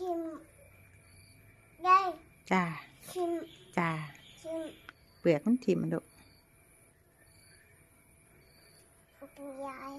ชิมได้จ้าชิมจ้าชิมเปลือกมันทิ่มลูกคุณยาย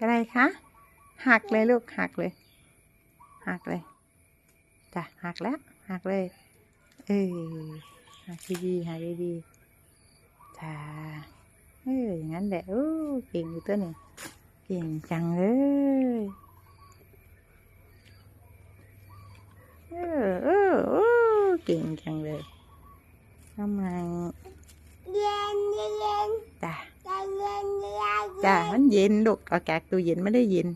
อะไรคะหักเลยลูกหักเลยหักเลยจ้ะหักแล้วหักเลยเออหักดีๆหักดีๆจ้าเอออย่างนั้นแหละโอ้เก่งอยู่ตัวนี่เก่งจังเลยเออเออโอ้เก่งจังเลยกำลังเย็นเย็นจ้ะใจเย็นเย็น จ้ะมันเย็นลูกเอาจากตู้เย็นไม่ได้เย็น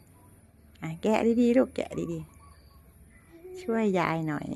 อะแกะดีๆลูกแกะดีๆ ช่วยยายหน่อย